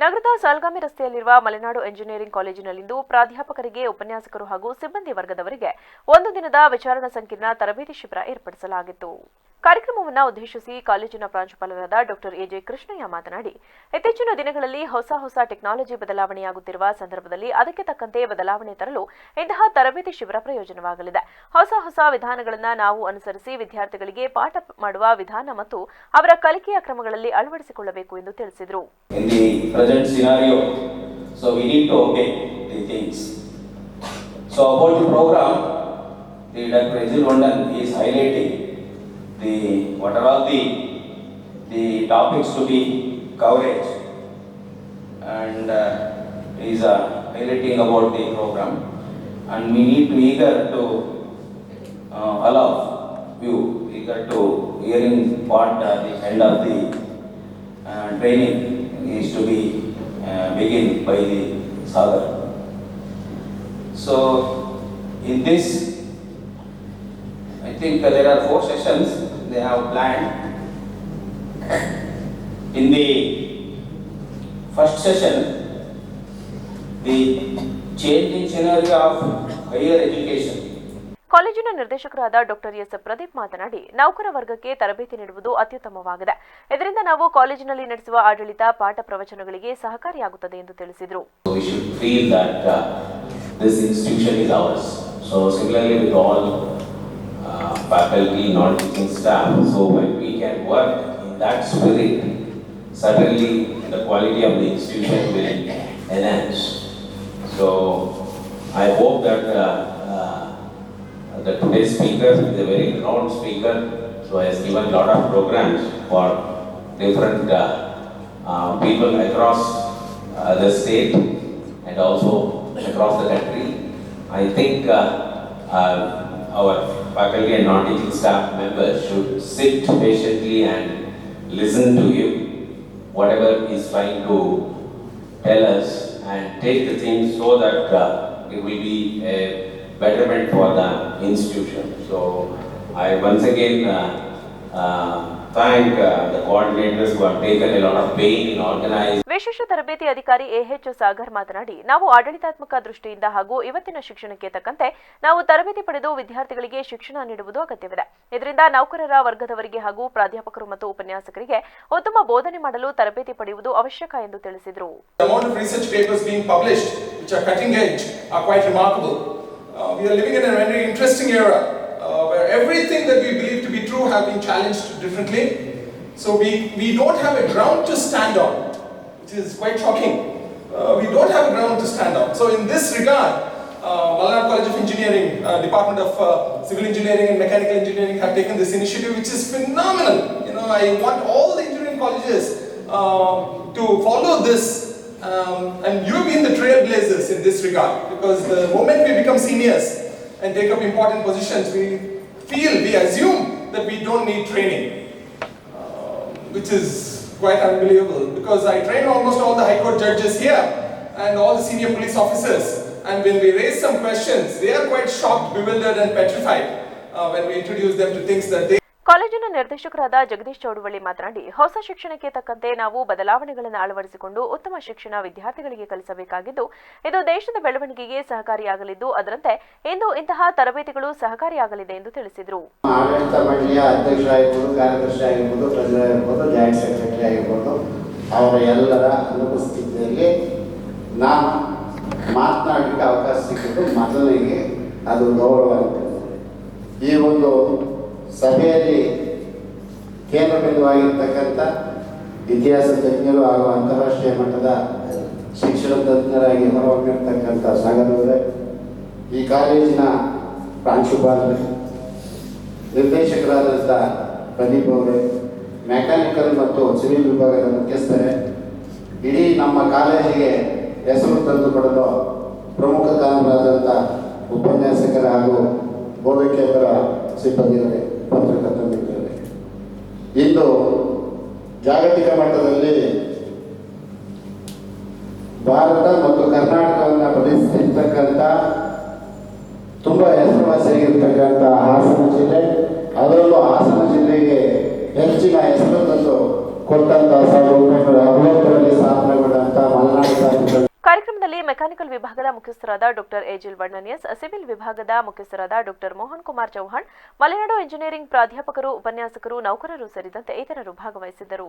ನಗರದ ಸಾಲ್ಗಾಮಿ ರಸ್ತೆಯಲ್ಲಿರುವ ಮಲೆನಾಡು ಎಂಜಿನಿಯರಿಂಗ್ ಕಾಲೇಜಿನಲ್ಲಿಂದು ಪ್ರಾಧ್ಯಾಪಕರಿಗೆ, ಉಪನ್ಯಾಸಕರು ಹಾಗೂ ಸಿಬ್ಬಂದಿ ವರ್ಗದವರಿಗೆ ಒಂದು ದಿನದ ವಿಚಾರಣಾ ಸಂಕಿರಣ ತರಬೇತಿ ಶಿಬಿರ ಏರ್ಪಡಿಸಲಾಗಿತ್ತು. ಕಾರ್ಯಕ್ರಮವನ್ನು ಉದ್ದೇಶಿಸಿ ಕಾಲೇಜಿನ ಪ್ರಾಂಶುಪಾಲರಾದ ಡಾಕ್ಟರ್ ಎಜೆ ಕೃಷ್ಣಯ್ಯ ಮಾತನಾಡಿ, ಇತ್ತೀಚಿನ ದಿನಗಳಲ್ಲಿ ಹೊಸ ಹೊಸ ಟೆಕ್ನಾಲಜಿ ಬದಲಾವಣೆಯಾಗುತ್ತಿರುವ ಸಂದರ್ಭದಲ್ಲಿ ಅದಕ್ಕೆ ತಕ್ಕಂತೆ ಬದಲಾವಣೆ ತರಲು ಇಂತಹ ತರಬೇತಿ ಶಿಬಿರ ಪ್ರಯೋಜನವಾಗಲಿದೆ ಹೊಸ ಹೊಸ ವಿಧಾನಗಳನ್ನು ನಾವು ಅನುಸರಿಸಿ ವಿದ್ಯಾರ್ಥಿಗಳಿಗೆ ಪಾಠ ಮಾಡುವ ವಿಧಾನ ಮತ್ತು ಅವರ ಕಲಿಕೆಯ ಕ್ರಮಗಳಲ್ಲಿ ಅಳವಡಿಸಿಕೊಳ್ಳಬೇಕು ಎಂದು ತಿಳಿಸಿದರು the. Dr. Ejil Vandan is highlighting the, what are all the, the topics to be covered And uh, is uh, highlighting about the program. And we need to eager to uh, allow you, eager to hearing what uh, the end of the uh, training is to be uh, begin by the Sagar. So in this, think uh, there are four sessions they have planned. In the first session, the changing scenario of higher education. ಕಾಲೇಜಿನ ನಿರ್ದೇಶಕರಾದ doctor S Pradeep ಮಾತನಾಡಿ ನೌಕರ ವರ್ಗಕ್ಕೆ ತರಬೇತಿ ನೀಡುವುದು ಅತ್ಯುತ್ತಮವಾಗಿದೆ ಇದರಿಂದ ನಾವು ಕಾಲೇಜಿನಲ್ಲಿ ನಡೆಸುವ ಆಡಳಿತ ಪಾಠ ಪ್ರವಚನಗಳಿಗೆ ಸಹಕಾರಿಯಾಗುತ್ತದೆ ಎಂದು ತಿಳಿಸಿದರು So we should feel that uh, this institution is ours. So similarly with all uh, faculty, non-teaching staff, so when we can work in that spirit, certainly the quality of the institution will enhance. So I hope that uh, uh, the today's speaker is a very renowned speaker, so has given a lot of programs for different uh, uh, people across uh, the state and also across the country. I think uh, uh, our faculty and non-teaching staff members should sit patiently and listen to him, whatever he's trying to tell us and take the things so that uh, it will be a betterment for the institution. So I once again uh, uh, ವಿಶೇಷ ತರಬೇತಿ ಅಧಿಕಾರಿ A H Sagar ಮಾತನಾಡಿ ನಾವು ಆಡಳಿತಾತ್ಮಕ ದೃಷ್ಟಿಯಿಂದ ಹಾಗೂ ಇವತ್ತಿನ ಶಿಕ್ಷಣಕ್ಕೆ ತಕ್ಕಂತೆ ನಾವು ತರಬೇತಿ ಪಡೆದು ವಿದ್ಯಾರ್ಥಿಗಳಿಗೆ ಶಿಕ್ಷಣ ನೀಡುವುದು ಅಗತ್ಯವಿದೆ. ಇದರಿಂದ ನೌಕರರ ವರ್ಗದವರಿಗೆ ಹಾಗೂ ಪ್ರಾಧ್ಯಾಪಕರು ಮತ್ತು ಉಪನ್ಯಾಸಕರಿಗೆ ಉತ್ತಮ ಬೋಧನೆ ಮಾಡಲು ತರಬೇತಿ ಪಡೆಯುವುದು ಅವಶ್ಯಕ ಎಂದು ತಿಳಿಸಿದರು. Everything that we believe have been challenged differently. So we, we don't have a ground to stand on, which is quite shocking. Uh, we don't have a ground to stand on. So in this regard, uh, College of Engineering, uh, Department of uh, Civil Engineering and Mechanical Engineering have taken this initiative, which is phenomenal. You know, I want all the engineering colleges uh, to follow this um, and you've been the trailblazers in this regard because the moment we become seniors and take up important positions, we feel, we assume that we don't need training, um, which is quite unbelievable because I train almost all the High Court judges here and all the senior police officers. And when we raise some questions, they are quite shocked, bewildered, and petrified uh, when we introduce them to things that they ಕಾಲೇಜಿನ ನಿರ್ದೇಶಕರಾದ ಜಗದೀಶ್ ಚೌಡವಳ್ಳಿ ಮಾತನಾಡಿ, ಹೊಸ ಶಿಕ್ಷಣಕ್ಕೆ ತಕ್ಕಂತೆ ನಾವು ಬದಲಾವಣೆಗಳನ್ನು ಅಳವಡಿಸಿಕೊಂಡು ಉತ್ತಮ ಶಿಕ್ಷಣ ವಿದ್ಯಾರ್ಥಿಗಳಿಗೆ ಕಲಿಸಬೇಕಾಗಿದ್ದು, ಇದು ದೇಶದ ಬೆಳವಣಿಗೆಗೆ ಸಹಕಾರಿಯಾಗಲಿದ್ದು, ಅದರಂತೆ ಇಂದು ಇಂತಹ ತರಬೇತಿಗಳು ಸಹಕಾರಿಯಾಗಲಿದೆ ಎಂದು ತಿಳಿಸಿದರು. ಈ ಒಂದು ಸಭೆಯಲ್ಲಿ ಕೇಂದ್ರ ಬಿಂದುವಾಗಿರ್ತಕ್ಕಂಥ ಇತಿಹಾಸ ತಜ್ಞರು ಹಾಗೂ ಅಂತಾರಾಷ್ಟ್ರೀಯ ಮಟ್ಟದ ಶಿಕ್ಷಣ ತಜ್ಞರಾಗಿ ಹೊರಹೊಮ್ಮಿರ್ತಕ್ಕಂಥ ಸಾಗರವರೇ ಈ ಕಾಲೇಜಿನ ಪ್ರಾಂಶುಪಾಲರೇ, ನಿರ್ದೇಶಕರಾದಂಥ ಪ್ರದೀಪ್ ಅವರೇ, ಮೆಕ್ಯಾನಿಕಲ್ ಮತ್ತು ಸಿವಿಲ್ ವಿಭಾಗದ ಮುಖ್ಯಸ್ಥರೇ, ಇಡೀ ನಮ್ಮ ಕಾಲೇಜಿಗೆ ಹೆಸರು ತಂದು ಪಡೆದ ಪ್ರಮುಖ ಕಾರಣರಾದಂಥ ಉಪನ್ಯಾಸಕರ ಹಾಗೂ ಬೋಧಕೇತರ ಸಿಬ್ಬಂದಿಗಳೇ. ಮಿತ್ರರೇ ಇಂದು ಜಾಗತಿಕ ಮಟ್ಟದಲ್ಲಿ ಭಾರತ ಮತ್ತು ಕರ್ನಾಟಕವನ್ನು ಪ್ರತಿಷ್ಠಿಸಿರ್ತಕ್ಕಂಥ ತುಂಬ ಹೆಸರುವಾಸಿಯಾಗಿರ್ತಕ್ಕಂಥ ಹಾಸನ ಜಿಲ್ಲೆ. ಕಾರ್ಯಕ್ರಮದಲ್ಲಿ ಮೆಕ್ಯಾನಿಕಲ್ ವಿಭಾಗದ ಮುಖ್ಯಸ್ಥರಾದ ಡಾಕ್ಟರ್ ಎಜಿಲ್ ವರ್ಣನಿಯಸ್, ಸಿವಿಲ್ ವಿಭಾಗದ ಮುಖ್ಯಸ್ಥರಾದ ಡಾಕ್ಟರ್ ಮೋಹನ್ ಕುಮಾರ್ ಚೌಹಾಣ್, ಮಲೆನಾಡು ಎಂಜಿನಿಯರಿಂಗ್ ಪ್ರಾಧ್ಯಾಪಕರು, ಉಪನ್ಯಾಸಕರು, ನೌಕರರು ಸೇರಿದಂತೆ ಇತರರು ಭಾಗವಹಿಸಿದ್ದರು.